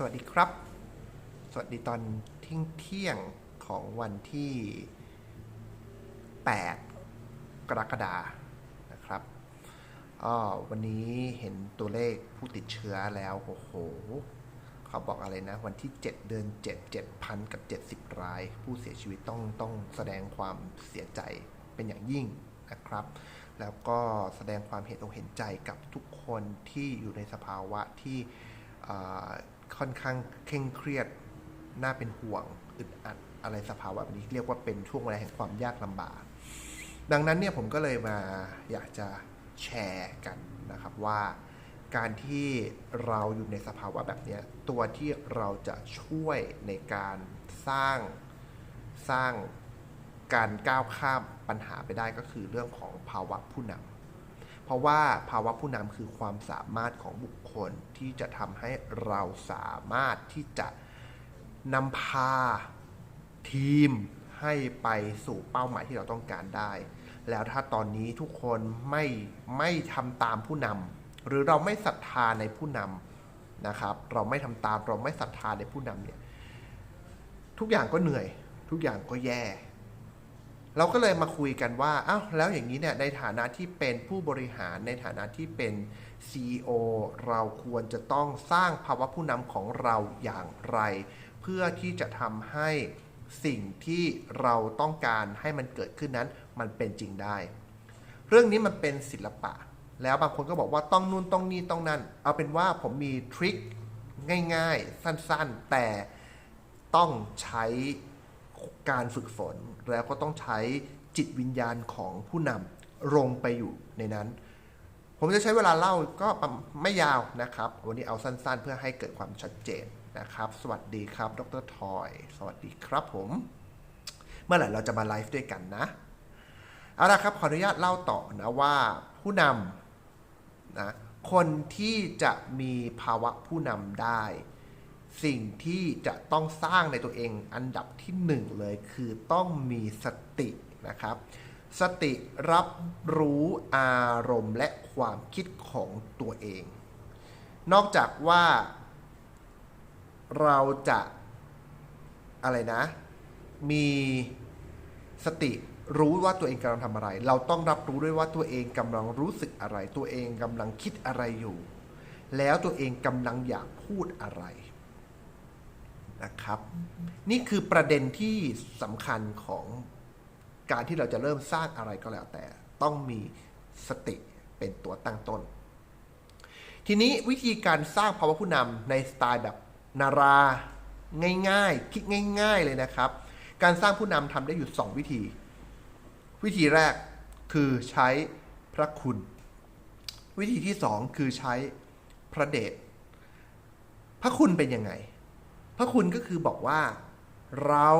สวัสดีครับ สวัสดีตอนเที่ยงเที่ยงของวันที่ 8 กรกฎานะครับอ้อวันนี้เห็นตัวเลขผู้ติดเชื้อแล้ว โอ้โห เขาบอกอะไรนะ วันที่ 7 เดือน 7 7,000 กับ 70 ราย ผู้เสียชีวิตต้องต้องแสดงความเสียใจเป็นอย่างยิ่งนะครับ แล้วก็แสดงความเห็นอกเห็นใจกับทุกคนที่อยู่ในสภาวะที่ ค่อนข้างเคร่งเครียด น่าเป็นห่วง อึดอัด อะไรสภาวะแบบนี้เรียกว่าเป็นช่วงเวลาแห่งความยากลำบาก ดังนั้นเนี่ยผมก็เลยมาอยากจะแชร์กันนะครับว่าการที่เราอยู่ในสภาวะแบบนี้ตัวที่เราจะช่วยในการสร้างสร้างการก้าวข้ามปัญหาไปได้ก็คือเรื่องของภาวะผู้นำ เพราะว่าภาวะผู้นำคือความสามารถของบุคคลที่จะทำให้เราสามารถที่จะนำพาทีมให้ไปสู่เป้าหมายที่เราต้องการได้ แล้วถ้าตอนนี้ทุกคนไม่ไม่ทำตามผู้นำหรือเราไม่ศรัทธาในผู้นำนะครับ เราไม่ทำตามเราไม่ศรัทธาในผู้นำเนี่ยทุกอย่างก็เหนื่อย ทุกอย่างก็แย่ เราก็เลยมาคุยกันว่าอ้าวแล้วอย่างนี้เนี่ยในฐานะที่เป็นผู้บริหารในฐานะที่เป็น CEO เราควรจะต้องสร้างภาวะผู้นำของเราอย่างไร เพื่อที่จะทำให้สิ่งที่เราต้องการให้มันเกิดขึ้นนั้นมันเป็นจริงได้ เรื่องนี้มันเป็นศิลปะ แล้วบางคนก็บอกว่าต้องนู่นต้องนี่ต้องนั่น เอาเป็นว่าผมมีทริคง่าย ๆ สั้นๆ แต่ต้องใช้การฝึกฝน แล้วก็ต้องใช้จิตวิญญาณของผู้นำลงไปอยู่ในนั้น ผมจะใช้เวลาเล่าก็ไม่ยาวนะครับ วันนี้เอาสั้นๆ เพื่อให้เกิดความชัดเจนนะครับ สวัสดีครับ ดรทอย สวัสดีครับผม เมื่อไหร่เราจะมาไลฟ์ด้วยกันนะ เอาละครับ ขออนุญาตเล่าต่อนะว่าผู้นำนะคนที่จะมีภาวะผู้นำได้ สิ่งที่จะต้องสร้างในตัวเองอันดับที่หนึ่งเลยคือต้องมีสตินะครับ สติรับรู้อารมณ์และความคิดของตัวเอง นอกจากว่าเราจะอะไรนะ มีสติรู้ว่าตัวเองกำลังทำอะไร เราต้องรับรู้ด้วยว่าตัวเองกำลังรู้สึกอะไร ตัวเองกำลังคิดอะไรอยู่ แล้วตัวเองกำลังอยากพูดอะไร นะครับ นี่คือประเด็นที่สำคัญของการที่เราจะเริ่มสร้างอะไรก็แล้วแต่ ต้องมีสติเป็นตัวตั้งต้น ทีนี้วิธีการสร้างภาวะผู้นำในสไตล์แบบนาราง่ายๆ คิดง่าย ๆเลยนะครับ การสร้างผู้นำทำได้อยู่ 2 วิธี วิธีแรกคือใช้พระคุณ วิธีที่ 2 คือใช้พระเดชพระคุณเป็นยังไง พระคุณก็คือบอกว่าเรา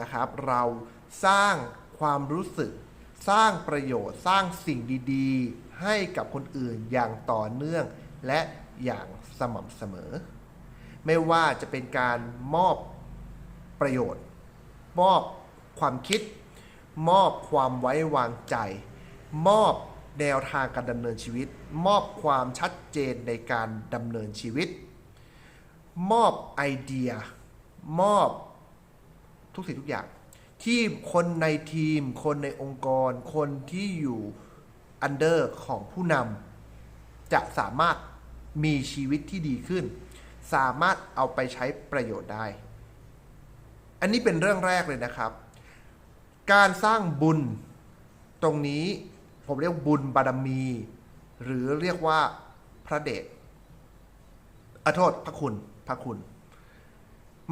นะครับเราสร้างความรู้สึก สร้างประโยชน์ สร้างสิ่งดีๆ ให้กับคนอื่นอย่างต่อเนื่อง และอย่างสม่ำเสมอ ไม่ว่าจะเป็นการมอบประโยชน์ มอบความคิด มอบความไว้วางใจ มอบแนวทางการดำเนินชีวิต มอบความชัดเจนในการดำเนินชีวิต มอบไอเดีย มอบทุกสิ่งทุกอย่าง ที่คนในทีม คนในองค์กร คนที่อยู่อันเดอร์ของผู้นำจะสามารถมีชีวิตที่ดีขึ้น สามารถเอาไปใช้ประโยชน์ได้ อันนี้เป็นเรื่องแรกเลยนะครับ การสร้างบุญตรงนี้ผมเรียกบุญบารมี หรือเรียกว่าพระเดชอโทษพระคุณ พระคุณ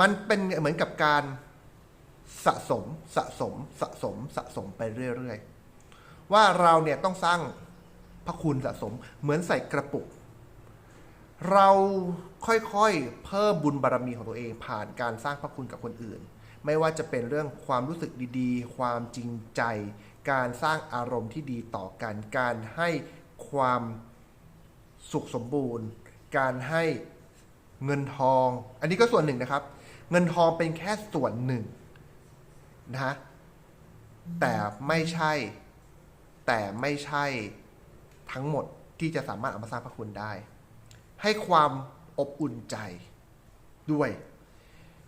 มันเป็นเหมือนกับการสะสมสะสมสะสมสะสมไปเรื่อยๆ ว่าเราเนี่ยต้องสร้างพระคุณสะสมเหมือนใส่กระปุก เราค่อยๆ เพิ่มบุญบารมีของตัวเองผ่านการสร้างพระคุณกับคนอื่น ไม่ว่าจะเป็นเรื่องความรู้สึกดีๆ ความจริงใจ การสร้างอารมณ์ที่ดีต่อกัน การให้ความสุขสมบูรณ์ การให้ เงินทอง อันนี้ก็ส่วนหนึ่งนะครับ เงินทองเป็นแค่ส่วนหนึ่งนะฮะแต่ไม่ใช่ แต่ไม่ใช่ทั้งหมดที่จะสามารถเอามาสร้างพระคุณได้ ให้ความอบอุ่นใจด้วย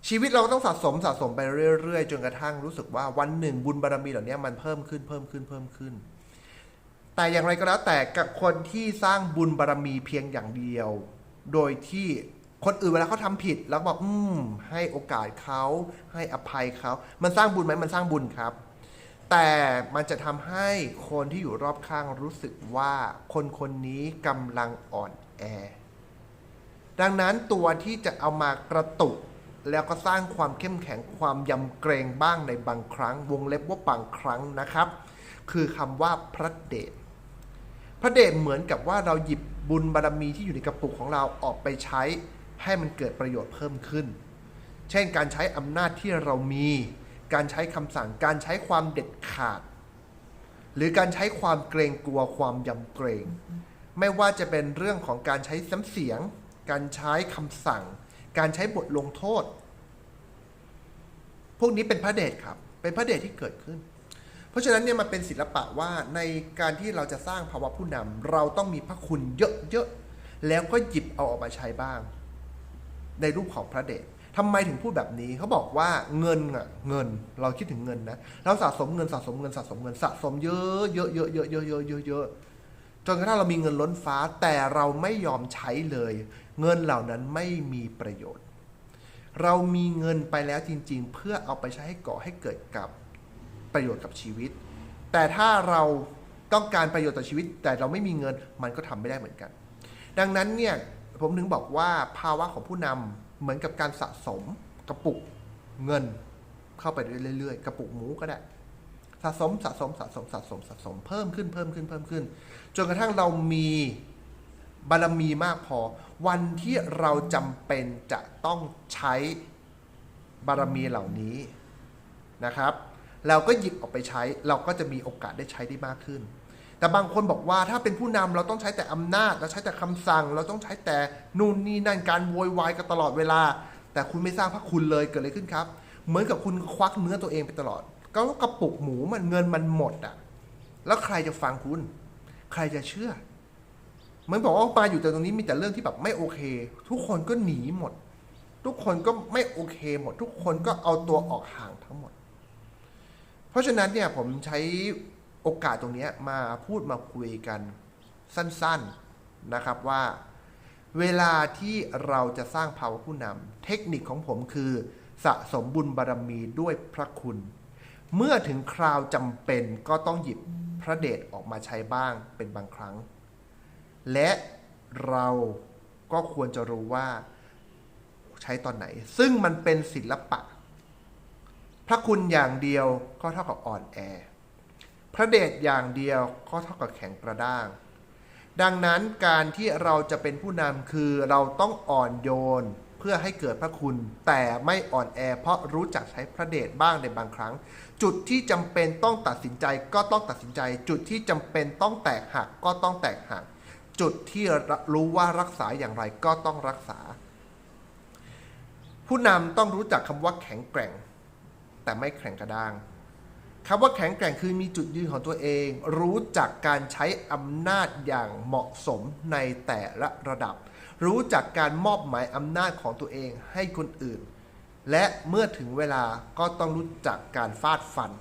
ชีวิตเราก็ต้องสะสมสะสมไปเรื่อยๆ จนกระทั่งรู้สึกว่าวันหนึ่งบุญบารมีเหล่านี้มันเพิ่มขึ้นเพิ่มขึ้นเพิ่มขึ้น แต่อย่างไรก็แล้วแต่กับคนที่สร้างบุญบารมีเพียงอย่างเดียว โดยที่ คนอื่นเวลาเขาทำผิดแล้วบอกอืมให้โอกาสเขาให้อภัยเขามันสร้างบุญไหมมันสร้างบุญครับ แต่มันจะทำให้คนที่อยู่รอบข้างรู้สึกว่าคนคนนี้กำลังอ่อนแอ ดังนั้นตัวที่จะเอามากระตุกแล้วก็สร้างความเข้มแข็งความยำเกรงบ้างในบางครั้ง วงเล็บว่าบางครั้งนะครับ คือคำว่าพระเดชพระเดชเหมือนกับว่าเราหยิบบุญบารรมีที่อยู่ในกระปุกของเราออกไปใช้ ให้มันเกิดประโยชน์เพิ่มขึ้น เช่นการใช้อำนาจที่เรามี การใช้คำสั่ง การใช้ความเด็ดขาด หรือการใช้ความเกรงกลัวความยำเกรง ไม่ว่าจะเป็นเรื่องของการใช้ซ้ำเสียง การใช้คำสั่ง การใช้บทลงโทษ พวกนี้เป็นพระเดชครับ เป็นพระเดชที่เกิดขึ้น เพราะฉะนั้นเนี่ยมันเป็นศิลปะว่าในการที่เราจะสร้างภาวะผู้นำเราต้องมีพระคุณเยอะๆแล้วก็หยิบเอาออกมาใช้บ้าง ในรูปของพระเดชทำไมถึงพูดแบบนี้เขาบอกว่าเงินอะเงินเราคิดถึงเงินนะเราสะสมเงินสะสมเงินสะสมเงินสะสมเยอะเยอะเยอะเยอะเยอะเยอะเยอะเยอะจนกระทั่งเรามีเงินล้นฟ้าแต่เราไม่ยอมใช้เลย เงินเหล่านั้นไม่มีประโยชน์ เรามีเงินไปแล้วจริง ๆ เพื่อเอาไปใช้ให้ก่อให้เกิดกับประโยชน์กับชีวิต แต่ถ้าเราต้องการประโยชน์ต่อชีวิต แต่เราไม่มีเงินมันก็ทำไม่ได้เหมือนกัน ดังนั้นเนี่ย ผมถึงบอกว่าภาวะของผู้นำเหมือนกับการสะสมกระปุกเงินเข้าไปเรื่อยๆ กระปุกหมูก็ได้ สะสมสะสมสะสมสะสมสะสมเพิ่มขึ้นเพิ่มขึ้นเพิ่มขึ้น จนกระทั่งเรามีบารมีมากพอ วันที่เราจำเป็นจะต้องใช้บารมีเหล่านี้นะครับ เราก็หยิบออกไปใช้ เราก็จะมีโอกาสได้ใช้ได้มากขึ้น แต่บางคนบอกว่าถ้าเป็นผู้นำเราต้องใช้แต่อำนาจ เราใช้แต่คำสั่ง เราต้องใช้แต่นู่นนี่นั่นการโวยวายกันตลอดเวลา แต่คุณไม่สร้างพระคุณเลยเกิดอะไรขึ้นครับ เหมือนกับคุณควักเนื้อตัวเองไปตลอด ก็กระปุกหมูมันเงินมันหมดอะ แล้วใครจะฟังคุณ ใครจะเชื่อเหมือนบอกว่ามาอยู่แต่ตรงนี้มีแต่เรื่องที่แบบไม่โอเค ทุกคนก็หนีหมด ทุกคนก็ไม่โอเคหมด ทุกคนก็เอาตัวออกห่างทั้งหมด เพราะฉะนั้นเนี่ยผมใช้ โอกาสตรงนี้มาพูดมาคุยกันสั้นๆนะครับว่า เวลาที่เราจะสร้างภาวะผู้นำเทคนิคของผมคือ สะสมบุญบารรมีด้วยพระคุณ เมื่อถึงคราวจำเป็นก็ต้องหยิบพระเดชออกมาใช้บ้างเป็นบางครั้ง และเราก็ควรจะรู้ว่าใช้ตอนไหน ซึ่งมันเป็นศิลปะ พระคุณอย่างเดียวก็เท่ากับอ่อนแอ พระเดชอย่างเดียวก็เท่ากับแข็งกระด้าง ดังนั้นการที่เราจะเป็นผู้นำคือเราต้องอ่อนโยนเพื่อให้เกิดพระคุณ แต่ไม่อ่อนแอ เพราะรู้จักใช้พระเดชบ้างในบางครั้ง จุดที่จำเป็นต้องตัดสินใจก็ต้องตัดสินใจ จุดที่จำเป็นต้องแตกหักก็ต้องแตกหัก จุดที่รู้ว่ารักษาอย่างไรก็ต้องรักษา ผู้นำต้องรู้จักคำว่าแข็งแกร่ง แต่ไม่แข็งกระด้าง คำว่าแข็งแกร่งคือมีจุดยืนของตัวเอง รู้จักการใช้อำนาจอย่างเหมาะสมในแต่ละระดับ รู้จักการมอบหมายอำนาจของตัวเองให้คนอื่น และเมื่อถึงเวลาก็ต้องรู้จักการฟาดฟัน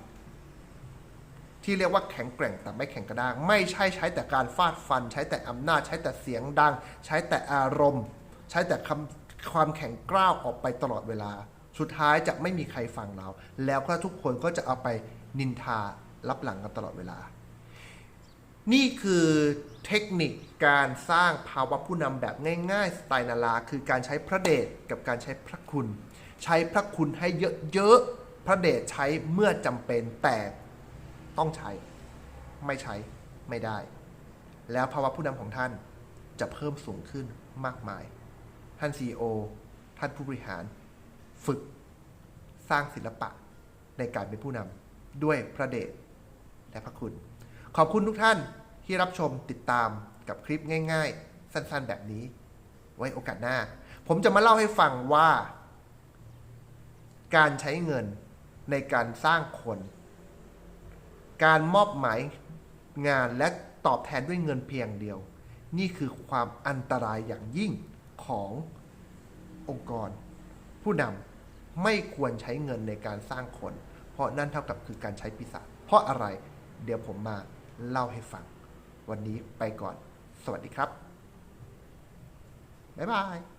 ที่เรียกว่าแข็งแกร่งแต่ไม่แข็งกระด้าง ไม่ใช่ใช้แต่การฟาดฟัน ใช้แต่อำนาจ ใช้แต่เสียงดัง ใช้แต่อารมณ์ ใช้แต่คำความแข็งกร้าวออกไปตลอดเวลา สุดท้ายจะไม่มีใครฟังเรา แล้วก็ทุกคนก็จะเอาไป นินทารับหลังกันตลอดเวลา นี่คือเทคนิคการสร้างภาวะผู้นำแบบง่ายๆ สไตล์นาราคือการใช้พระเดชกับการใช้พระคุณ ใช้พระคุณให้เยอะๆ พระเดชใช้เมื่อจำเป็นแต่ต้องใช้ ไม่ใช้ไม่ได้ แล้วภาวะผู้นำของท่านจะเพิ่มสูงขึ้นมากมาย ท่าน CEO ท่านผู้บริหาร ฝึก สร้างศิลปะในการเป็นผู้นำ ด้วยพระเดชและพระคุณ ขอบคุณทุกท่านที่รับชมติดตามกับคลิปง่ายๆ สั้นๆแบบนี้ ไว้โอกาสหน้า ผมจะมาเล่าให้ฟังว่า การใช้เงินในการสร้างคน การมอบหมายงานและตอบแทนด้วยเงินเพียงเดียว นี่คือความอันตรายอย่างยิ่งขององค์กร ผู้นำไม่ควรใช้เงินในการสร้างคน เพราะนั่นเท่ากับคือการใช้ปีศาจเพราะอะไรเดี๋ยวผมมาเล่าให้ฟัง วันนี้ไปก่อน สวัสดีครับ บ๊ายบาย